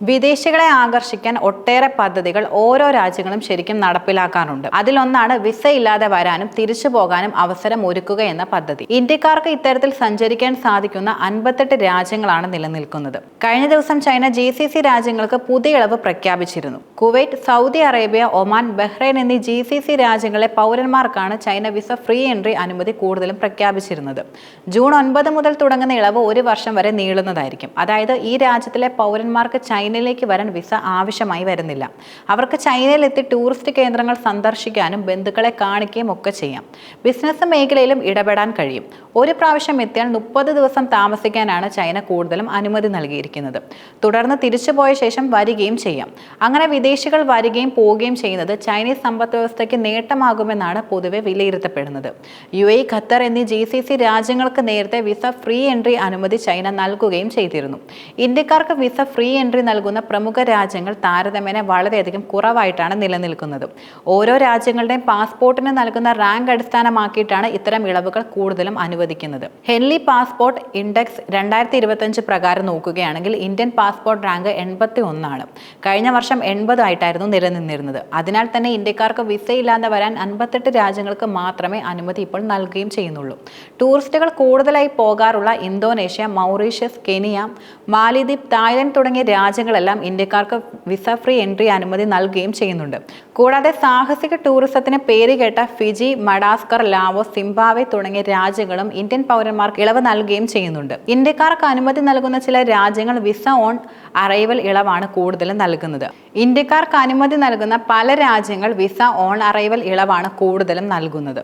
വിദേശികളെ ആകർഷിക്കാൻ ഒട്ടേറെ പദ്ധതികൾ ഓരോ രാജ്യങ്ങളും ശരിക്കും നടപ്പിലാക്കാറുണ്ട്. അതിലൊന്നാണ് വിസ ഇല്ലാതെ വരാനും തിരിച്ചു പോകാനും അവസരം ഒരുക്കുക എന്ന പദ്ധതി. ഇന്ത്യക്കാർക്ക് ഇത്തരത്തിൽ സഞ്ചരിക്കാൻ സാധിക്കുന്ന അൻപത്തെട്ട് രാജ്യങ്ങളാണ് നിലനിൽക്കുന്നത്. കഴിഞ്ഞ ദിവസം ചൈന ജി സി സി രാജ്യങ്ങൾക്ക് പുതിയ ഇളവ് പ്രഖ്യാപിച്ചിരുന്നു. Kuwait Saudi Arabia Oman Bahrain എന്നീ ജി സി സി രാജ്യങ്ങളിലെ പൗരന്മാർക്കാണ് ചൈന വിസ ഫ്രീ എൻട്രി അനുമതി കൂടുതലും പ്രഖ്യാപിച്ചിരുന്നത്. ജൂൺ ഒൻപത് മുതൽ തുടങ്ങുന്ന ഇളവ് ഒരു വർഷം വരെ നീളുന്നതായിരിക്കും. അതായത് ഈ രാജ്യത്തിലെ പൗരന്മാർക്ക് ചൈനയിലേക്ക് വരാൻ വിസ ആവശ്യമായി വരുന്നില്ല. അവർക്ക് ചൈനയിലെത്തി ടൂറിസ്റ്റ് കേന്ദ്രങ്ങൾ സന്ദർശിക്കാനും ബന്ധുക്കളെ കാണിക്കുകയും ഒക്കെ ചെയ്യാം. ബിസിനസ് മേഖലയിലും ഇടപെടാൻ കഴിയും. ഒരു പ്രാവശ്യം എത്തിയാൽ മുപ്പത് ദിവസം താമസിക്കാനാണ് ചൈന കൂടുതലും അനുമതി നൽകിയിരിക്കുന്നത്. തുടർന്ന് തിരിച്ചുപോയ ശേഷം വരികയും ചെയ്യാം. അങ്ങനെ വിദേശികൾ വരികയും പോവുകയും ചെയ്യുന്നത് ചൈനീസ് സമ്പദ് വ്യവസ്ഥയ്ക്ക് നേട്ടമാകുമെന്നാണ് പൊതുവെ വിലയിരുത്തപ്പെടുന്നത്. യു എ ഖത്തർ എന്നീ ജി സി സി രാജ്യങ്ങൾക്ക് നേരത്തെ വിസ ഫ്രീ എൻട്രി അനുമതി ചൈന നൽകുകയും ചെയ്തിരുന്നു. ഇന്ത്യക്കാർക്ക് വിസ ഫ്രീ എൻട്രി നൽകുന്ന പ്രമുഖ രാജ്യങ്ങൾ താരതമ്യേന വളരെയധികം കുറവായിട്ടാണ് നിലനിൽക്കുന്നത്. ഓരോ രാജ്യങ്ങളുടെയും പാസ്പോർട്ടിന് നൽകുന്ന റാങ്ക് അടിസ്ഥാനമാക്കിയിട്ടാണ് ഇത്തരം ഇളവുകൾ കൂടുതലും അനുവദിക്കുന്നത്. ഹെൻലി പാസ്പോർട്ട് ഇൻഡെക്സ് രണ്ടായിരത്തി ഇരുപത്തഞ്ച് പ്രകാരം നോക്കുകയാണെങ്കിൽ ഇന്ത്യൻ പാസ്പോർട്ട് റാങ്ക് എൺപത്തി ഒന്നാണ് കഴിഞ്ഞ വർഷം എൺപത് ആയിട്ടായിരുന്നു നിലനിന്നിരുന്നത്. അതിനാൽ തന്നെ ഇന്ത്യക്കാർക്ക് വിസ ഇല്ലാതെ വരാൻ അൻപത്തെട്ട് രാജ്യങ്ങൾക്ക് മാത്രമേ അനുമതി ഇപ്പോൾ നൽകുകയും ചെയ്യുന്നുള്ളൂ. ടൂറിസ്റ്റുകൾ കൂടുതലായി പോകാറുള്ള ഇന്തോനേഷ്യ മൗറീഷ്യസ് കെനിയ മാലിദ്വീപ് തായ്ലൻഡ് തുടങ്ങിയ രാജ്യങ്ങളെല്ലാം ഇന്ത്യക്കാർക്ക് വിസ ഫ്രീ എൻട്രി അനുമതി നൽകുകയും ചെയ്യുന്നുണ്ട്. കൂടാതെ സാഹസിക ടൂറിസത്തിന് പേരുകേട്ട ഫിജി മഡാസ്കർ ലാവോ സിംബാവെ തുടങ്ങിയ രാജ്യങ്ങളും ഇന്ത്യൻ പൗരന്മാർക്ക് ഇളവ് നൽകുകയും ചെയ്യുന്നുണ്ട്. ഇന്ത്യക്കാർക്ക് അനുമതി നൽകുന്ന ചില രാജ്യങ്ങൾ വിസ ഓൺ അറൈവൽ ഇളവാണ് കൂടുതലും നൽകുന്നത്. ഇന്ത്യക്കാർക്ക് അനുമതി നൽകുന്ന പല രാജ്യങ്ങൾ വിസ ഓൺ അറൈവൽ ഇളവാണ് കൂടുതലും നൽകുന്നത്.